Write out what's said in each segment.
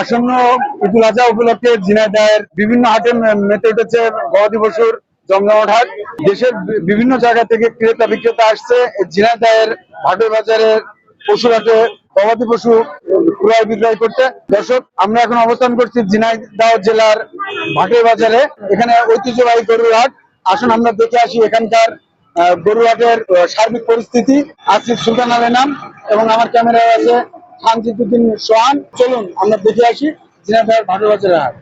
আসন্ন ঈদুল আজহা উপলক্ষে ঝিনাইদহের বিভিন্ন হাটে মেতে উঠেছে গবাদি পশুর জমজমাট হাট। দেশের বিভিন্ন জায়গা থেকে ক্রেতা বিক্রেতা আসছে। ঝিনাইদহের ভাটের বাজারের পশু হাটে গবাদি পশু ক্রয় বিক্রয় করতে। দর্শক আমরা এখন অবস্থান করছি ঝিনাইদহ জেলার ভাটের বাজারে। এখানে ঐতিহ্যবাহী গরুর হাট। আসুন আমরা দেখে আসি এখানকার আহ, গরুহাটের আহ, সার্বিক পরিস্থিতি। আসিফ সুলতান আলের নাম এবং আমার ক্যামেরায় আছে শান্তিদুদ্দিন সোহান চলুন আমরা দেখে আসি ঝিনাইদহের ভাটের বাজারের হাট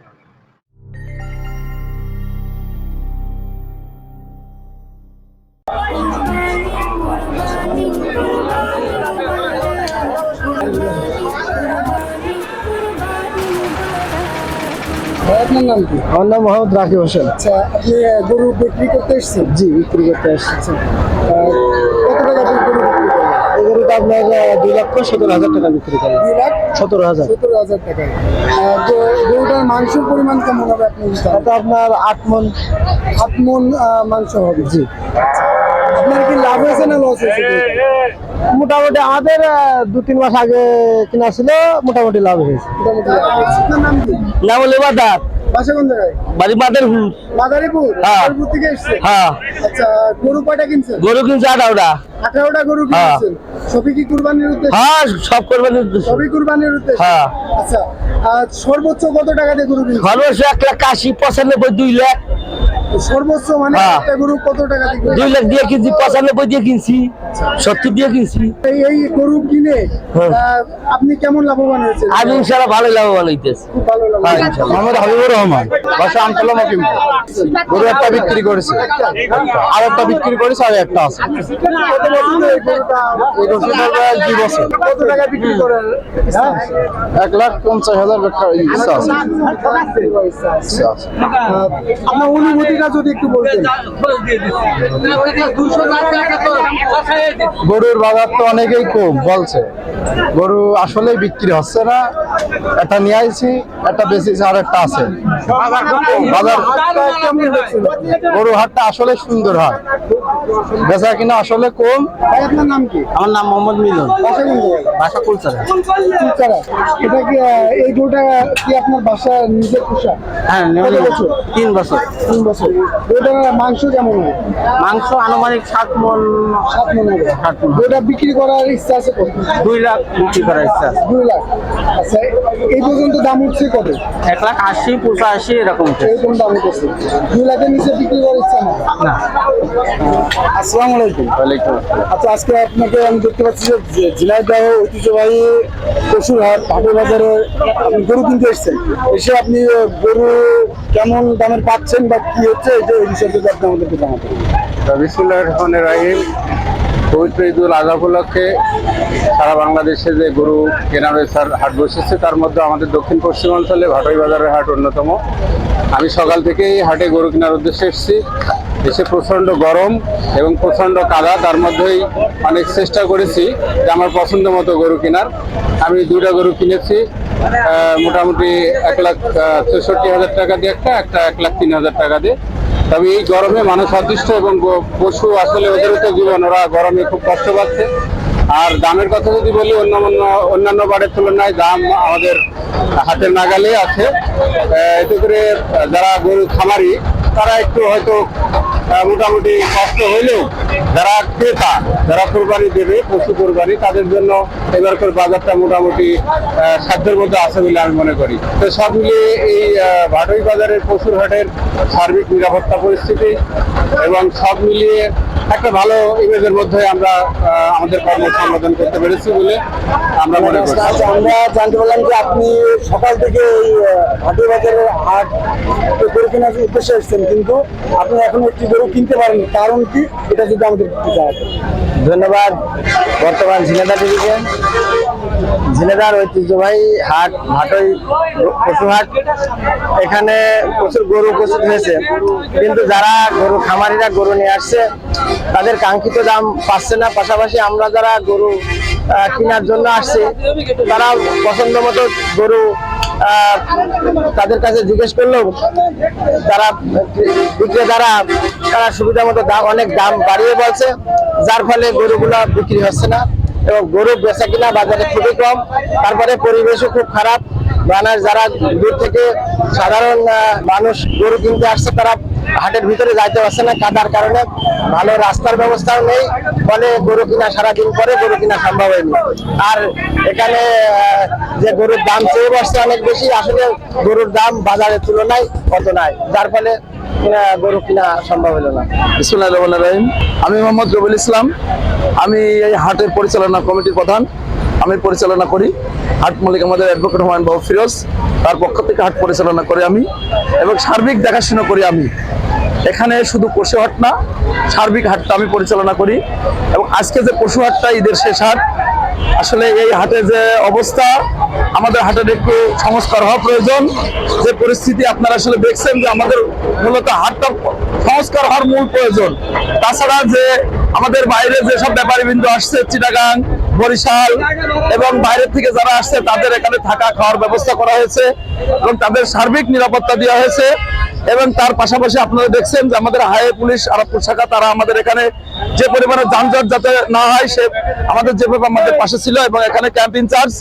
আপনার নাম কি? আমার নাম মোহাম্মদ রাকিব হোসেন। আচ্ছা আপনি গরু বিক্রি করতে এসেছেন? জি বিক্রি করতে আসছি গরুটা আপনার দুই লক্ষ সতেরো হাজার টাকা বিক্রি করে দুই লাখ সতেরো হাজার। সতেরো হাজার টাকা। তো গরুটার মাংসের পরিমাণ কেমন হবে আপনি এটা আপনার আট মন। আট মন মাংস হবে। জি। আপনার কি লাভ হয়েছে না লস হয়েছে? মোটামুটি আমাদের দু তিন মাস আগে কিনা ছিল মোটামুটি লাভ হয়েছে। মোটামুটি নাম হলো বাসা কোন জায়গায়? বাড়ি বাদারপুর। মাদারীপুর হ্যাঁ। মাদারীপুর থেকে এসছে হ্যাঁ। আচ্ছা গরু কয়টা কিনছেন? গরু কিনছে আঠারোটা। আঠারোটা গরু হ্যাঁ। কিনছেন সবই কি কুরবানির উদ্দেশ্যে? হ্যাঁ সব সবই কুরবানির উদ্দেশ্যে? হ্যাঁ। আচ্ছা সর্বোচ্চ কত টাকা দিয়ে গরু কিনছেন? সর্বোচ্চ এক লাখ আশি পঁচানব্বই দুই লাখ। সর্বোচ্চ মানে হ্যাঁ। একটা গরু কত টাকা দিয়ে? দুই লাখ দিয়ে কিনছি পঁচানব্বই দিয়ে কিনছি সত্তর দিয়ে কিনছি এই এই গরু কিনে হ্যাঁ। আপনি কেমন লাভবান হয়েছেন আমি ইনশাল্লাহ ভালো লাভবান হইতেছে ভালো লাভ হ্যাঁ ইনশাল্লাহ মোহাম্মদ হাবিবুর রহমান বাসা আমতলা মকিম গরু একটা বিক্রি করেছে আর একটা বিক্রি করেছে আর একটা আছে দুই বছর কত টাকা বিক্রি করেন হ্যাঁ এক লাখ পঞ্চাশ হাজার টাকা ইচ্ছা আছে ইচ্ছা আছে যদি একটু বলতেন? গরুর বাজার তো অনেকেই কম বলছে। গরু আসলে বিক্রি হচ্ছে না। একটা নিয়ে আইছি একটা বেশি আর একটা আছে। বাজার গরু হাটটা আসলে সুন্দর হয়। বেচা কিনা আসলে কম। আপনার নাম কি? আমার নাম মোহাম্মদ মিলন। বাসা বাসা কুলচারা। এটা কি এই গরুটা কি আপনার বাসা নিজের পোষা? হ্যাঁ তিন বছর। তিন বছর। গরুটার মাংস কেমন হবে মাংস আনুমানিক সাত মন সাত মন হবে। সাত মণ। গরুটা বিক্রি করার ইচ্ছা আছে কত দুই লাখ বিক্রি করার ইচ্ছা আছে। দুই লাখ। আচ্ছা এই পর্যন্ত দাম উঠছে কত? এক লাখ আশি পঁচাশি এরকম এরকম দাম উঠেছে। দুই লাখের নিচে বিক্রি করার ইচ্ছা না না। আসসালামু আলাইকুম। ওয়ালাইকুম আচ্ছা আজকে আপনাকে আমি দেখতে পাচ্ছি যে ঝিনাইদহ ঐতিহ্যবাহী পশুর হাট হাটের বাজারে আপনি গরু কিনতে এসেছেন। এসে আপনি গরু কেমন দামের পাচ্ছেন বা কি হচ্ছে? যে এই বিষয়ে যদি আপনি আমাদেরকে জানাতে বিসমুল্লাহ রহমানের রাহিম। পবিত্র ঈদুল আজহা উপলক্ষে সারা বাংলাদেশে যে গরু কেনা বেচার হাট বসেছে, তার মধ্যে আমাদের দক্ষিণ পশ্চিমাঞ্চলে ভাটই বাজারের হাট অন্যতম। আমি সকাল থেকেই হাটে গরু কেনার উদ্দেশ্যে এসেছি। এসে প্রচণ্ড গরম এবং প্রচণ্ড কাদা, তার মধ্যেই অনেক চেষ্টা করেছি যে আমার পছন্দ মতো গরু কেনার। আমি দুইটা গরু কিনেছি মোটামুটি এক লাখ চৌষট্টি হাজার টাকা দিয়ে একটা একটা এক লাখ তিন হাজার টাকা দিয়ে। তবে এই গরমে মানুষ অতিষ্ঠ এবং পশু আসলে ওদেরও তো জীবন, ওরা গরমে খুব কষ্ট পাচ্ছে। আর দামের কথা যদি বলি অন্য অন্য অন্যান্য বারের তুলনায় দাম আমাদের হাতের নাগালে আছে। এতে করে যারা গরু খামারি, তারা একটু হয়তো মোটামুটি কষ্ট হইলেও যারা ক্রেতা, যারা কোরবানি দেবে, পশু কোরবানি তাদের জন্য এবার এবারকার বাজারটা মোটামুটি সাধ্যের মধ্যে আছে বলে আমি মনে করি। তো সব মিলিয়ে এই ভাটই বাজারের পশুর হাটের সার্বিক নিরাপত্তা পরিস্থিতি এবং সব মিলিয়ে একটা ভালো ইমেজের মধ্যে আমরা আমাদের কর্ম সম্পাদন করতে পেরেছি বলে আমরা মনে করি। আচ্ছা আমরা জানতে পারলাম যে আপনি সকাল থেকে এই আহ, হাটের বাজারে হাট গরু কেনার উদ্দেশ্যে এসেছেন কিন্তু আপনি এখন একটি গরু কিনতে পারেন কারণ কি? এটা যদি আমাদের ধন্যবাদ। বর্তমান ঝিনেদা টিভিকে ঝিনেদার ঐতিহ্যবাহী হাট হাটই পশু হাট। এখানে প্রচুর গরু উপস্থিত হয়েছে। কিন্তু যারা গরু খামারিরা গরু নিয়ে আসছে। তাদের কাঙ্ক্ষিত দাম পাচ্ছে না। পাশাপাশি আমরা যারা গরু কেনার জন্য আসছি তারা পছন্দ মতো গরু তাদের কাছে জিজ্ঞেস করলেও তারা বিক্রেতারা, তারা সুবিধা মতো দাম অনেক দাম বাড়িয়ে বলছে। যার ফলে গরুগুলা বিক্রি হচ্ছে না এবং গরু বেচা কিনা বাজারে খুবই কম। তারপরে পরিবেশও খুব খারাপ। মানুষ যারা দূর থেকে সাধারণ মানুষ গরু কিনতে আসছে, তারা হাটের ভিতরে যাইতে পারছে না। কাদার কারণে ভালো রাস্তার ব্যবস্থাও নেই। ফলে গরু কিনা সারাদিন পরে গরু কিনা সম্ভব হয়নি। আর এখানে যে গরুর দাম চেয়ে বসছে অনেক বেশি। আসলে গরুর দাম বাজারের তুলনায় কত নাই। যার ফলে গরু কিনা সম্ভব হলো না। বিসমুল্লাহ রহমান রহিম। আমি মোহাম্মদ রবুল ইসলাম। আমি এই হাটের পরিচালনা কমিটির প্রধান। আমি পরিচালনা করি। হাট মালিক আমাদের অ্যাডভোকেট হুমায়ুন বাবু ফিরোজ। তার পক্ষ থেকে হাট পরিচালনা করি আমি এবং সার্বিক দেখাশোনা করি আমি। এখানে শুধু পশু হাট না, সার্বিক হাটটা আমি পরিচালনা করি এবং আজকে যে পশু হাটটা, ঈদের শেষ হাট, আসলে এই হাটে যে অবস্থা, আমাদের হাটের একটু সংস্কার হওয়া প্রয়োজন। যে পরিস্থিতি আপনারা আসলে দেখছেন যে আমাদের মূলত হাটটা সংস্কার হওয়ার মূল প্রয়োজন। তাছাড়া যে আমাদের বাইরে যেসব ব্যাপারী বিন্দু আসছে, চিটাগাং বরিশাল এবং বাইরের থেকে যারা আসছে, তাদের এখানে থাকা খাওয়ার ব্যবস্থা করা হয়েছে এবং তাদের সার্বিক নিরাপত্তা দেওয়া হয়েছে। এবং তার পাশাপাশি আপনারা দেখছেন যে আমাদের হাই পুলিশ আরবপুর শাখা, তারা আমাদের এখানে যে পরিমাণে যানজট যাতে না হয়, সে আমাদের যেভাবে আমাদের পাশে ছিল এবং এখানে camp incharge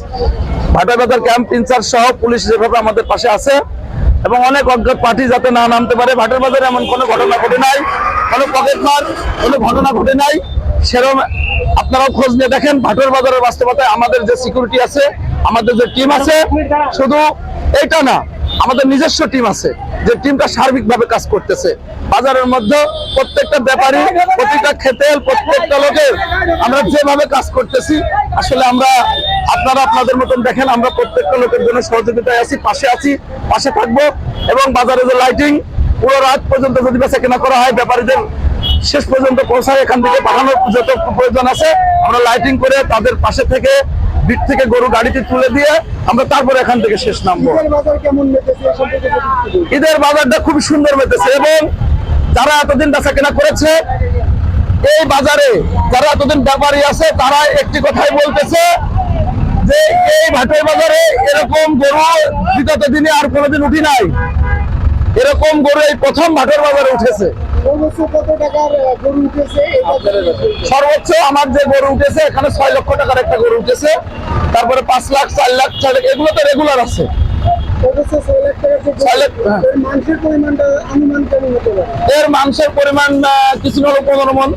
Bhatabazar camp incharge সহ পুলিশ যেভাবে আমাদের পাশে আছে এবং অনেক অজ্ঞাত পার্টি যাতে না নামতে পারে। ভাটের বাজারে এমন কোনো ঘটনা ঘটে নাই, কোনো পকেট মার কোনো ঘটনা ঘটে নাই। সেরকম আপনারাও খোঁজ নিয়ে দেখেন, ভাটের বাজারের বাস্তবতায় আমাদের যে সিকিউরিটি আছে, আমাদের যে টিম আছে, শুধু এইটা না, আমাদের নিজস্ব টিম আছে, যে টিমটা সার্বিকভাবে কাজ করতেছে। বাজারের মধ্যে প্রত্যেকটা ব্যাপারী প্রত্যেকটা খেতেল, প্রত্যেকটা লোকের আমরা যেভাবে কাজ করতেছি, আসলে আমরা আপনারা আপনাদের মতন দেখেন, আমরা প্রত্যেকটা লোকের জন্য সহযোগিতায় আছি, পাশে আছি, পাশে থাকব, এবং বাজারে যে লাইটিং পুরো রাত পর্যন্ত যদি বেচা কেনা করা হয়, ব্যাপারীদের শেষ পর্যন্ত পৌঁছায় এখান থেকে পাঠানোর যত প্রয়োজন আছে আমরা লাইটিং করে তাদের পাশে থেকে দিক থেকে গরু গাড়িতে তুলে দিয়ে আমরা তারপরে এখান থেকে শেষ নামবো। ঈদের বাজারটা খুব সুন্দর মেতেছে এবং যারা এতদিন বেচা কেনা করেছে এই বাজারে যারা এতদিন ব্যাপারী আছে তারা একটি কথাই বলতেছে যে এই ভাটের বাজারে এরকম গরু বিগত দিনে আর কোনোদিন উঠি নাই। এরকম গরু এই প্রথম ভাটের বাজারে উঠেছে। সর্বোচ্চ কত টাকার গরু উঠেছে এই বাজারে সর্বোচ্চ আমার যে গরু উঠেছে এখানে ছয় লক্ষ টাকার একটা গরু উঠেছে। তারপরে পাঁচ লাখ চার লাখ ছয় লাখ এগুলো তো রেগুলার আছে। সর্বোচ্চ ছয় লাখ টাকার যে ছয় লাখ, হ্যাঁ। এর মাংসের পরিমাণটা অনুমান কেমন হতে পারে? এর মাংসের পরিমাণ কিছু না হলো পনেরো মন।